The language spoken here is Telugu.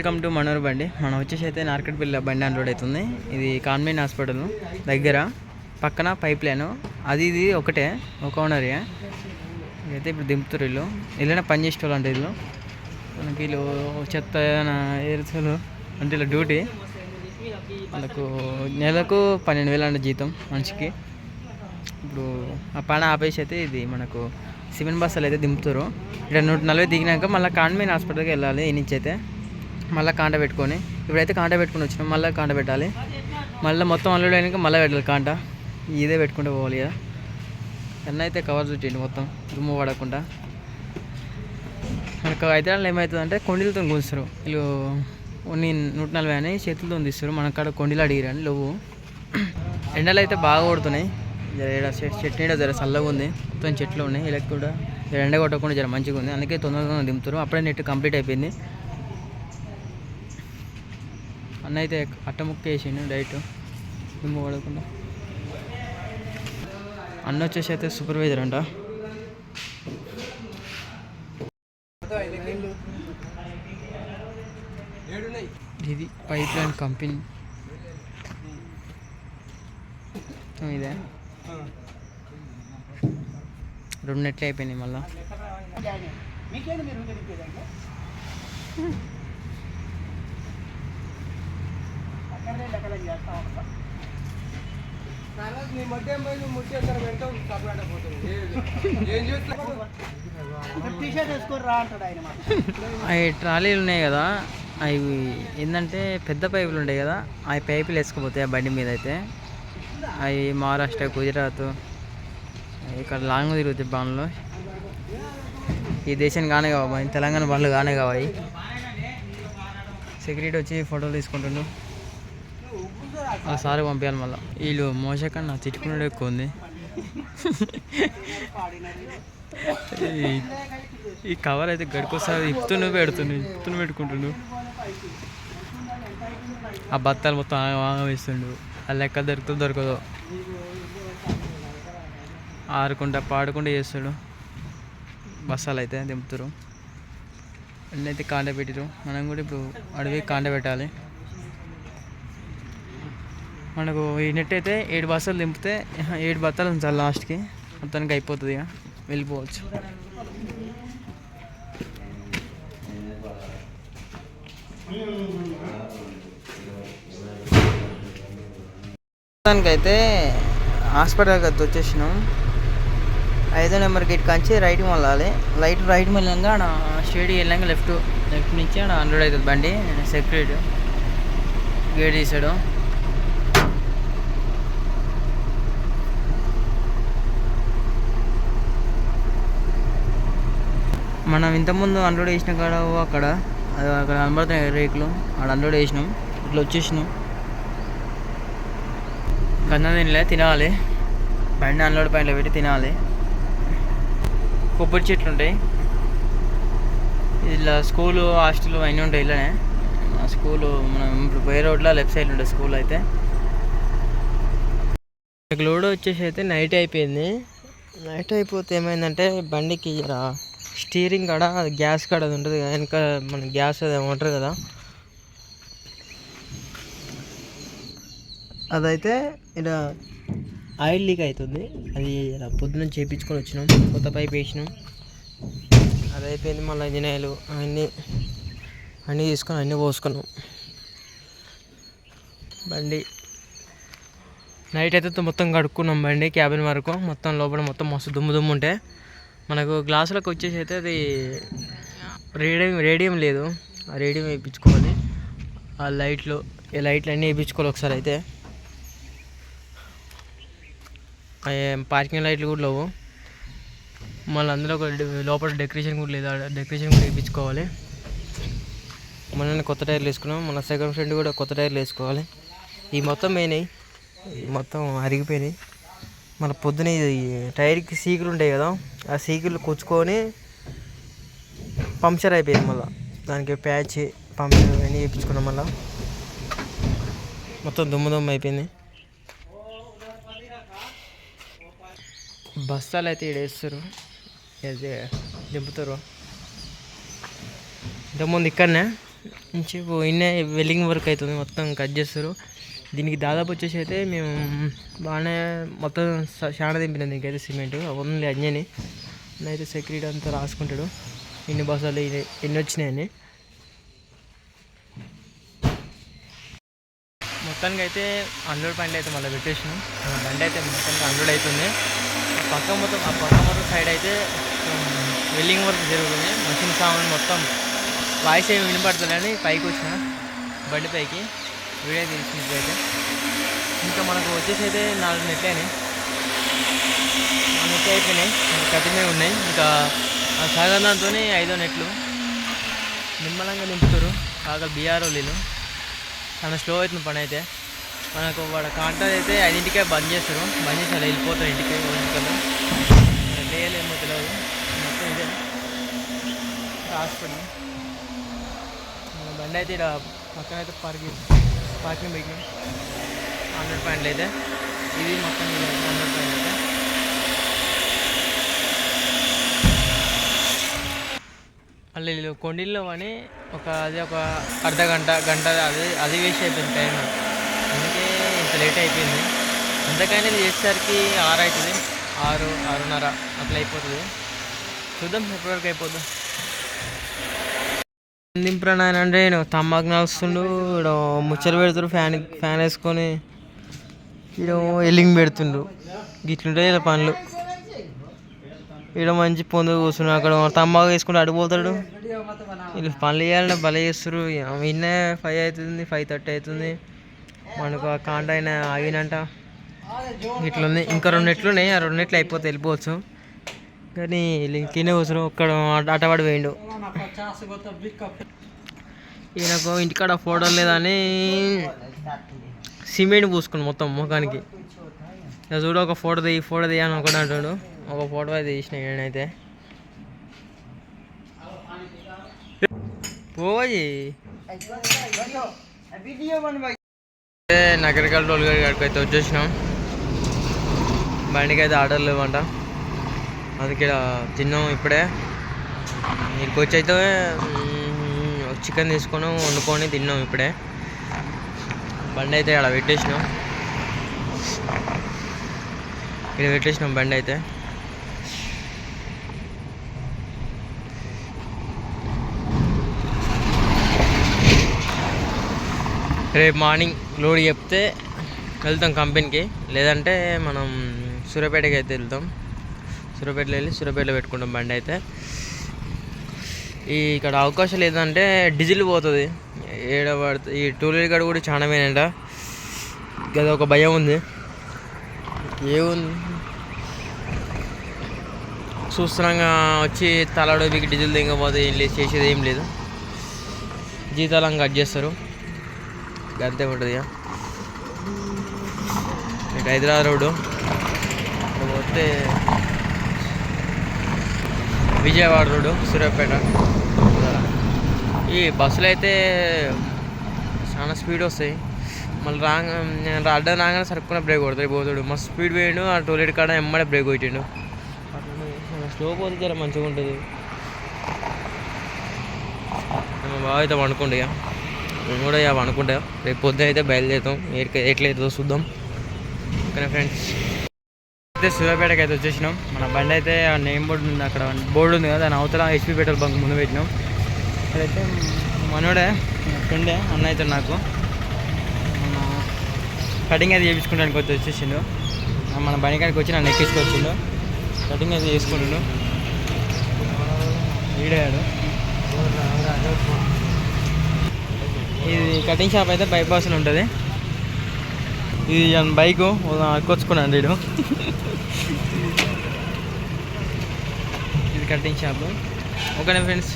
వెల్కమ్ టు మనోర్ బండి మనం వచ్చేసి అయితే నార్కెట్పల్లి బండి అన్లోడ్ అవుతుంది. ఇది కాన్వెంట్ హాస్పిటల్ దగ్గర. పక్కన పైప్ లైన్ అది ఇది ఒకటే ఒక ఓనర్ అయితే ఇప్పుడు దింపుతారు వీళ్ళు. వీళ్ళైనా పని చేసేవాళ్ళు అంటే వీళ్ళు. మనకి వీళ్ళు చెత్త ఏదైనా అంటే వీళ్ళ డ్యూటీ వాళ్ళకు నెలకు పన్నెండు వేలు అంటే జీతం మనిషికి. ఇప్పుడు ఆ పని ఆపేసి అయితే ఇది మనకు సిమెంట్ బస్సులు అయితే దింపుతారు. ఇక్కడ నూట నలభై దిగినాక మళ్ళీ కాన్వెంట్ హాస్పిటల్కి వెళ్ళాలి ఈ నుంచి అయితే. మళ్ళీ కాంట పెట్టుకొని ఇప్పుడైతే కాంట పెట్టుకొని వచ్చినాం మళ్ళీ కాంట పెట్టాలి. మళ్ళీ మొత్తం అల్లుడు అయినాక మళ్ళీ పెట్టాలి కాంట ఇదే పెట్టుకుంటూ పోవాలి కదా. ఎన్న అయితే కవర్ చుట్టండి మొత్తం దుమ్ము పడకుండా. మనకు అయితే ఏమవుతుందంటే కొండలతో కూస్తారు వీళ్ళు కొన్ని నూట నలభై అని చేతులతో తీస్తారు. మన కాడ కొండలు అడిగిరని లేవు. ఎండలు అయితే బాగా కొడుతున్నాయి. జర చెట్టు నీడ జర చల్లగా ఉంది. మొత్తం చెట్లు ఉన్నాయి. ఇలా కూడా. ఎండ కొట్టకుండా జర మంచిగా ఉంది. అందుకే తొందరగా దింపుతారు. అప్పుడే నెట్ కంప్లీట్ అయిపోయింది. అన్న అయితే అట్టముక్క వేసిండు డైట్ దుమ్ము పడకుండా. అన్న వచ్చేసి అయితే సూపర్వైజర్ అంట. ఇది పైప్ లైన్ కంపెనీ ఇదే. రెండు నెట్లు అయిపోయినాయి మళ్ళీ. టీషర్ట్ వేసుకొని రా అంటాడు ఆయన మాట అవి ట్రాలీలు ఉన్నాయి కదా అవి ఏంటంటే పెద్ద పైపులు ఉంటాయి కదా ఆ పైపులు వేసుకుపోతాయి ఆ బండి మీద అయితే. అవి మహారాష్ట్ర గుజరాత్ ఇక్కడ లాంగ్ తిరుగుతాయి బండ్లు. ఈ దేశానికి కానే కావా తెలంగాణ బండ్లు కానే కావాలి సెక్యూరిటీ వచ్చి ఫోటోలు తీసుకుంటుండు. ఆ సార్ పంపించాలి మళ్ళీ. వీళ్ళు మోసకన్నా తిట్టుకున్నాడు ఎక్కువ ఉంది. ఈ- ఈ కవర్ అయితే గడికొస్తారు ఇప్పుతూనే పెడుతుండు ఇప్పుతూనే పెట్టుకుంటుండు. ఆ బత్తాలు మొత్తం ఆగ వేస్తుండు. ఆ లెక్క దొరుకుతుందో దొరకదు. ఆడుకుంటా పాడుకుంటా చేస్తాడు. బస్సాలు అయితే దింపుతారు అన్నీ అయితే కాండ పెట్టిరు మనం కూడా ఇప్పుడు అడవి కాండ పెట్టాలి. మనకు ఈ నెట్ అయితే ఏడు బస్తాలు దింపితే ఏడు బత్తాలు ఉంచాలి లాస్ట్కి మొత్తానికి అయిపోతుంది ఇక. వెళ్ళిపోవచ్చు. అయితే హాస్పిటల్కి అయితే వచ్చేసినాం. ఐదో నెంబర్ గేట్ కాంచి రైట్ వెళ్ళాలి లైట్ రైట్ వెళ్ళాక ఆడ షేడ్ వెళ్ళాక లెఫ్ట్ లెఫ్ట్ నుంచి ఆడ హండ్రెడ్ అవుతుంది బండి. సెక్యూరిటీ గేట్ తీసాడు. మనం ఇంతకుముందు అన్లోడ్ వేసిన కాడ అక్కడ అది అక్కడ కనబడుతున్నాయి రేకులు అక్కడ అన్లోడ్ వేసినాం ఇట్లా వచ్చేసినాం. కన్నా తినలే తినాలి. బండి అన్లోడ్ పైన పెట్టి తినాలి. కొబ్బరి చెట్లు ఉంటాయి. ఇలా స్కూలు హాస్టల్ అన్నీ ఉంటాయి ఇలానే. ఆ స్కూలు మనం ఇప్పుడు పోయే రోడ్లో లెఫ్ట్ సైడ్ ఉంటుంది స్కూల్ అయితే. లోడ్ వచ్చేసి అయితే నైట్ అయిపోయింది. నైట్ అయిపోతే ఏమైందంటే బండికి రా. స్టీరింగ్ కాడ అది గ్యాస్ కాడ అది ఉంటుంది కదా వెనక మన గ్యాస్ అది ఏమంటారు కదా? అదైతే ఇలా ఆయిల్ లీక్ అవుతుంది అది ఇలా పొద్దున చేయించుకొని వచ్చినాం. కొత్త పైప్ వేసినాం. అది అయిపోయింది మళ్ళీ ఇంజనీర్లు. అన్నీ అన్నీ తీసుకొని అన్నీ పోసుకున్నాం. బండి. నైట్ అయితే మొత్తం కడుక్కున్నాం బండి క్యాబిన్ వరకు. మొత్తం లోపల మొత్తం మస్తు దుమ్ము దుమ్ము ఉంటే. మనకు గ్లాసులకు వచ్చేసి అయితే అది రేడియం రేడియం లేదు. ఆ రేడియం వేయించుకోవాలి. ఆ లైట్లు ఈ లైట్లు అన్నీ వేయించుకోవాలి ఒకసారి అయితే. పార్కింగ్ లైట్లు కూడా లేవు. మళ్ళీ అందులో ఒక లోపల డెకరేషన్ కూడా లేదు. డెకరేషన్ కూడా వేయించుకోవాలి. మొన్న కొత్త టైర్లు వేసుకున్నాం. మన సెకండ్ ఫ్రెండ్ కూడా కొత్త టైర్లు వేసుకోవాలి. ఈ మొత్తం పోయినాయి. మొత్తం అరిగిపోయినాయి. మన పొద్దున టైర్కి సీకులు ఉంటాయి కదా ఆ సీకులు కుచ్చుకొని పంక్చర్ అయిపోయింది మళ్ళీ. దానికి ప్యాచ్ పంక్చర్ అన్నీ వేయించుకున్నాం మళ్ళీ. మొత్తం దుమ్ము దుమ్ము అయిపోయింది. బస్తాలు అయితే ఈడ వేస్తారు. దింపుతారు. ఇంతకుముందు ఇక్కడనే. నుంచి ఇన్నే వెల్లింగ్ వర్క్ అవుతుంది. మొత్తం కట్ చేస్తారు. దీనికి దాదాపు వచ్చేసి అయితే మేము బాగానే మొత్తం స- చాలా దింపినాం దీనికైతే సిమెంట్. ఓన్లీ అంజని అయితే సెక్యూరిటీ అంతా రాసుకుంటాడు. ఇన్ని బస్సులు ఇన్ని- ఎన్ని వచ్చినాయని. మొత్తానికి అయితే అన్లోడ్ బండి అయితే మళ్ళీ పెట్టేసినాం. బండి అయితే మొత్తానికి అన్లోడ్ అవుతుంది. పక్క మొత్తం ఆ పక్క మొత్తం సైడ్ అయితే వెల్లింగ్ వర్క్ జరుగుతుంది. మషిన్ సామాన్ మొత్తం వాయిస్ ఏమి వినపడుతుందని పైకి వచ్చిన బండి పైకి. వీడియో తీసినట్లయితే. ఇంకా మనకు వచ్చేసి అయితే నాలుగు నెట్లు అయినాయి. ఆ నెట్లు అయిపోయినాయి. ఇంకా ఉన్నాయి. ఇంకా ఆ ఐదో నెట్లు. నిమ్మలంగా నింపుతారు. కాగా బీఆర్ఓ వాళ్ళు చాలా స్లో అవుతుంది పని అయితే. మనకు వాడు కాంటాక్ట్ అయితే ఐదింటికే బంద్ చేస్తారు. బంద్ చేసి అలా వెళ్ళిపోతారు ఇంటికి ఇంటికల్లా వేయలేమో తెలియదు మొత్తం ఇదే. హాస్పిటల్. బండి అయితే ఇక్కడ పక్కన అయితే పరిగి పార్కింగ్ పెట్టినాం హండ్రెడ్ పాయింట్లు అయితే ఇది మొత్తం హండ్రెడ్ పాయింట్ అయితే మళ్ళీ కొండిల్లో అని ఒక అది ఒక అర్ధ గంట గంట అది అది వేస్ట్ అయిపోయింది టైం అందుకే ఇంత లేట్ అయిపోయింది. అంతకైనా ఇది చేసేసరికి ఆరు అవుతుంది. ఆరు ఆరున్నర అట్లా అయిపోతుంది. చూద్దాం ఎప్పటివరకు అయిపోతుంది దింపురా నాయన అంటే నేను తమ్మాకు నడుస్తుండు ఈడ ముచ్చలు పెడుతుండ్రు ఫ్యాన్ ఫ్యాన్ వేసుకొని ఈడ ఎల్లింగ్ పెడుతుండు. గిట్లుంటాయి ఇలా పనులు. ఈడ మంచి పొందు కూర్చున్నాడు అక్కడ. తమ్మాకు వేసుకుంటూ అడిగిపోతాడు వీళ్ళు పనులు చేయాలంటే భలే చేస్తారు విన్నే ఫైవ్ అవుతుంది ఫైవ్ థర్టీ అవుతుంది. మనకు ఆ కాంట ఆయన ఆగినంట ఇట్లుంది ఇంకా రెండు ఉన్నాయి. ఆ రెండు అయిపోతే వెళ్ళిపోవచ్చు. కానీ వీళ్ళు ఇంట్లోనే కూర్చున్నారు. ఒక్కడ అటవాడు వేయండు ఈయనకు ఇంటికాడ ఫోటో లేదని సిమెంట్ పూసుకుని మొత్తం ముఖానికి. ఇక చూడు ఒక ఫోటో తీయి ఫోటో తీయని ఒకటి అంటాడు. ఒక ఫోటో అయితే తీసిన నేనైతే పోయి. నగరికల్ టోల్ గారి కాడికి అయితే వచ్చేసినాం. బండికి అయితే ఆర్డర్ లేవంట. అందుకే తిన్నాం ఇప్పుడే. ఇంకొచ్చి అయితే చికెన్ తీసుకొని వండుకొని తిన్నాం ఇప్పుడే. బండి అయితే అలా పెట్టేసినాం. ఇక్కడ పెట్టేసినాం బండి అయితే రేపు మార్నింగ్ లోడ్ చెప్తే వెళ్తాం కంపెనీకి. లేదంటే మనం సూర్యాపేటకి అయితే వెళ్తాం. సూర్యాపేటలో వెళ్ళి సూర్యాపేటలో పెట్టుకుంటాం బండి అయితే ఈ ఇక్కడ అవకాశం లేదంటే డీజిల్ పోతుంది. ఏడ పడుతుంది ఈ టూ వీలర్ కాడ కూడా చాలా మేనంట అది ఒక భయం ఉంది. ఏముంది? చూస్తున్నాగా వచ్చి తలడు మీకు డీజిల్ దింగపోతే ఏం లేదు చేసేది ఏం లేదు. జీతాలను కట్ చేస్తారు. అంతే ఉంటుంది ఇక హైదరాబాద్ రోడ్డు. పోతే విజయవాడ రోడ్డు సూర్యాపేట. ఈ బస్సులు అయితే చాలా స్పీడ్ వస్తాయి. మళ్ళీ రాంగ్ నేను అడ్డం రాగానే సరుక్కున బ్రేక్ కొడతాయి పోతాడు మస్తు స్పీడ్ పోయిండు ఆ టోలెట్ కాడ ఎమ్మడే బ్రేక్ కొట్టిండు. స్లో పోతే చాలా మంచిగా ఉంటుంది. బాగా అయితే వండుకుంటే ఇక మేము కూడా ఇక వండుకుంటా రేపు పొద్దున అయితే బయలుదేరుతాం. ఎట్లయితే చూద్దాం. ఓకేనా ఫ్రెండ్స్? అయితే సూర్యాపేటకి అయితే వచ్చేసినాం. మన బండి అయితే ఆ నేమ్ బోర్డు ఉంది అక్కడ. బోర్డు ఉంది కదా దాని అవతల హెచ్పి పెట్రోల్ బంక్ ముందు పెట్టినాం. అదైతే మనోడే ఫ్రెండే అన్న అయితే నాకు. మన కటింగ్ అయితే చేయించుకోవడానికి వచ్చి వచ్చేసిండు. మన బండి కాడికి వచ్చి నన్ను ఎక్కించుకొచ్చిండు. కటింగ్ అయితే చేసుకుంటుండు. వీడాడు ఇది కటింగ్ షాప్ అయితే బైపాస్లో ఉంటుంది. ఇది బైక్ కొచ్చుకున్నాను వీడు ఇది కటింగ్ షాప్. ఓకేనా ఫ్రెండ్స్?